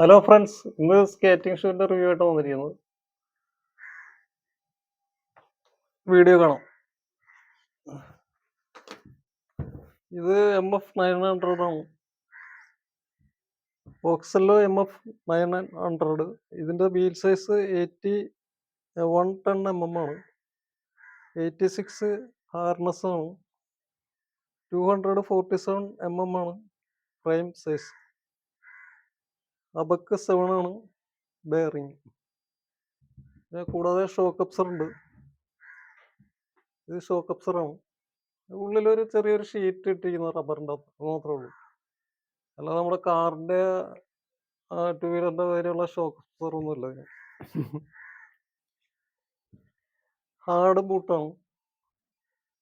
Hello friends ഇന്ന് skating ഷൂവിന്റെ review ആയിട്ട് വന്നിരിക്കുന്നത് വീഡിയോ കാണാം. ഇത് എം എഫ് നയൻ ഹൺഡ്രഡ് ആണ്. Oxelo M F nine hundred ഇതിന്റെ wheel size eighty one ten M M ആണ്. എയ്റ്റി സിക്സ് ഹാർനസ് ആണ്. Two hundred forty seven M M ആണ്. പ്രൈം സൈസ് അബക്ക് സെവൻ ആണ് ബെയറിങ് കൂടാതെ shock absorber ഉണ്ട്. ഇത് അപ്സർ ആണ്. ഉള്ളിലൊരു ചെറിയൊരു ഷീറ്റ് ഇട്ടിരിക്കുന്ന റബ്ബറിന്റെ മാത്രമേ ഉള്ളൂ. അല്ലാതെ നമ്മുടെ കാറിന്റെ ടു വീലറിന്റെ കാര്യമുള്ള ഷോക്ക് അപ്സർ ഒന്നുമില്ല ഇതിന് ഹാർഡ് ബൂട്ടാണ്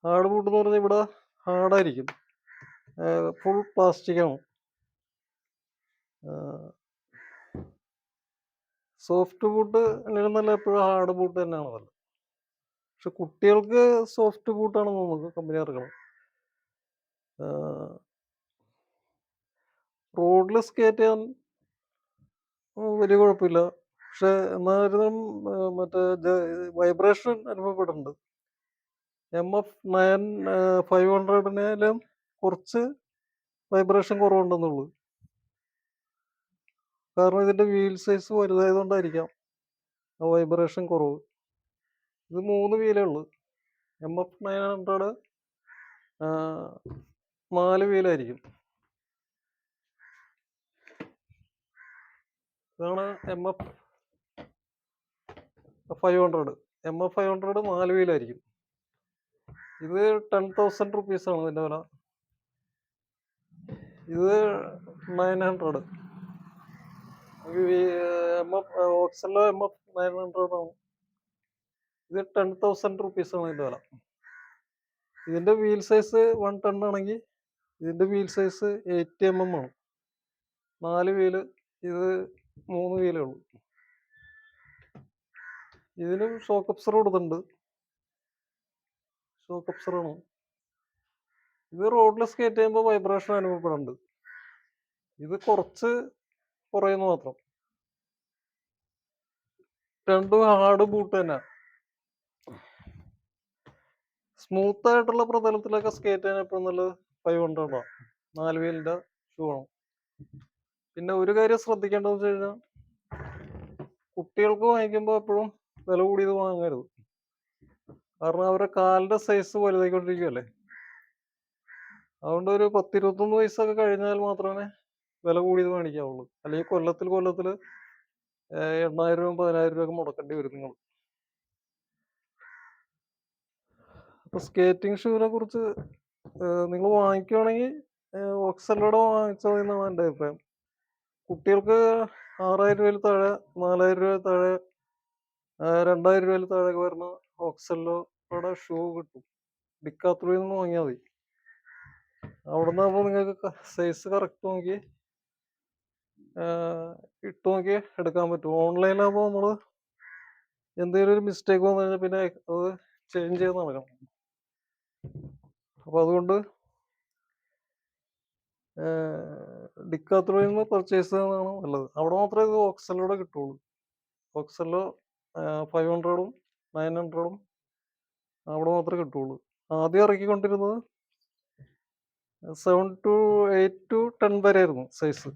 ഹാർഡ് ബൂട്ട് എന്ന് പറഞ്ഞാൽ ഇവിടെ ഹാർഡായിരിക്കും ഫുൾ പ്ലാസ്റ്റിക് ആണ്. സോഫ്റ്റ് ബൂട്ട് നല്ല എപ്പോഴും ഹാർഡ് ബൂട്ട് തന്നെയാണ് നല്ലത്. പക്ഷെ കുട്ടികൾക്ക് സോഫ്റ്റ് ബൂട്ടാണ് തോന്നുന്നത് കമ്പനി ഇറക്കണം റോഡിൽ സ്കേറ്റ് ചെയ്യാൻ വലിയ കുഴപ്പമില്ല. പക്ഷെ എന്നാലും മറ്റേ വൈബ്രേഷൻ അനുഭവപ്പെടുന്നുണ്ട് എം എഫ് നയൻ ഫൈവ് ഹൺഡ്രഡിനേലും കുറച്ച് വൈബ്രേഷൻ കുറവുണ്ടെന്നുള്ളൂ. കാരണം ഇതിന്റെ വീൽ സൈസ് വലുതായതുകൊണ്ടായിരിക്കാം ആ വൈബ്രേഷൻ കുറവ്. ഇത് മൂന്ന് വീലേ ഉള്ളൂ. എം എഫ് നയൻ ഹൺഡ്രഡ് നാല് വീലായിരിക്കും. ഇതാണ് M F five hundred M F five hundred നാല് വീലായിരിക്കും. ഇത് ടെൻ തൗസൻഡ് റുപ്പീസാണ് ഇതിന്റെ വില. ഇത് nine hundred Oxelo M F nine hundred ആണ് ഇത് ടെൻ തൗസൻഡ് റുപ്പീസാണ് ഇതിന്റെ വില. ഇതിന്റെ വീൽ സൈസ് വൺ ടെൺ ആണെങ്കിൽ ഇതിന്റെ wheel size eighty M M ആണ്. നാല് വീൽ ഇത് മൂന്ന് വീലേ ഉള്ളൂ. ഇതിനും ഷോക്ക് അപ്സർ കൊടുത്തിട്ടുണ്ട്. ഷോക്ക് അപ്സർ ആണ്. ഇത് റോഡിൽ സ്കേറ്റ് ചെയ്യുമ്പോൾ വൈബ്രേഷൻ അനുഭവപ്പെടുന്നുണ്ട് ഇത് കുറച്ച് കുറയുന്നു മാത്രം. രണ്ടും ഹാർഡ് ബൂട്ട് തന്നെ. സ്മൂത്ത് ആയിട്ടുള്ള പ്രതലത്തിലൊക്കെ സ്കേറ്റ് ചെയ്യാൻ എപ്പോഴും നല്ലത് ഫൈവ് ഹൺഡ്രഡ് നാല് വീലിന്റെ ഷൂ ആണ്. പിന്നെ ഒരു കാര്യം ശ്രദ്ധിക്കേണ്ടത് വെച്ച് കഴിഞ്ഞാൽ കുട്ടികൾക്ക് വാങ്ങിക്കുമ്പോൾ എപ്പോഴും വില കൂടിയത് വാങ്ങരുത്. കാരണം അവരുടെ കാലിന്റെ സൈസ് വലുതായിക്കൊണ്ടിരിക്കുകയല്ലേ അതുകൊണ്ട് ഒരു പത്തിരുപത്തൊന്ന് വയസ്സൊക്കെ കഴിഞ്ഞാൽ മാത്രമേ വില കൂടിയത് മേടിക്കാവുള്ളൂ. അല്ലെങ്കിൽ കൊല്ലത്തിൽ കൊല്ലത്തിൽ എണ്ണായിരം രൂപ പതിനായിരം രൂപ ഒക്കെ മുടക്കേണ്ടി വരും നിങ്ങൾ. അപ്പൊ സ്കേറ്റിംഗ് ഷൂവിനെ കുറിച്ച് നിങ്ങൾ വാങ്ങിക്കുവാണെങ്കിൽ ഓക്സലോടെ വാങ്ങിച്ചാൽ എന്നാണ് എന്റെ അഭിപ്രായം. കുട്ടികൾക്ക് ആറായിരം രൂപയിൽ താഴെ നാലായിരം രൂപയിൽ താഴെ രണ്ടായിരം രൂപയിൽ താഴെ വരുന്ന ഓക്സലോടെ ഷൂ കിട്ടും. ഡിക്കാത്രോയിൽ നിന്ന് വാങ്ങിയാൽ മതി. അവിടെ അപ്പോൾ നിങ്ങൾക്ക് സൈസ് കറക്റ്റ് നോക്കി ഇട്ട് നോക്കി എടുക്കാൻ പറ്റും. ഓൺലൈനാകുമ്പോൾ നമ്മൾ എന്തെങ്കിലും ഒരു മിസ്റ്റേക്ക് വന്നു കഴിഞ്ഞാൽ പിന്നെ അത് ചേഞ്ച് ചെയ്ത് നടക്കണം. അപ്പോൾ അതുകൊണ്ട് ഡിക്കാത്രോയിൽ നിന്ന് പർച്ചേസ് ചെയ്യുന്നതാണ് നല്ലത്. അവിടെ മാത്രമേ ഇത് ഓക്സലോടെ കിട്ടുള്ളൂ. ഓക്സലോ ഫൈവ് ഹൺഡ്രഡും നയൻ ഹൺഡ്രഡും അവിടെ മാത്രമേ കിട്ടുള്ളൂ. ആദ്യം ഇറക്കിക്കൊണ്ടിരുന്നത് seven two eight two ten വരെ ആയിരുന്നു സൈസ്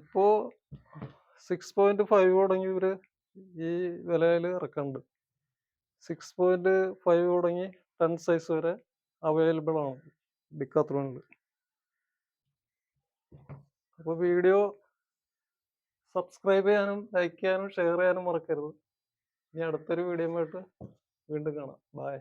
ഇപ്പോൾ സിക്സ് പോയിന്റ് ഫൈവ് തുടങ്ങി ഇവർ ഈ വിലയിൽ ഇറക്കുന്നുണ്ട്. സിക്സ് പോയിന്റ് ഫൈവ് തുടങ്ങി ടെൻ സൈസ് വരെ അവൈലബിൾ ആണ് ഡിക്കാത്രോണിൽ അപ്പോൾ വീഡിയോ സബ്സ്ക്രൈബ് ചെയ്യാനും ലൈക്ക് ചെയ്യാനും ഷെയർ ചെയ്യാനും മറക്കരുത്. ഇനി അടുത്തൊരു വീഡിയോ ആയിട്ട് വീണ്ടും കാണാം. ബൈ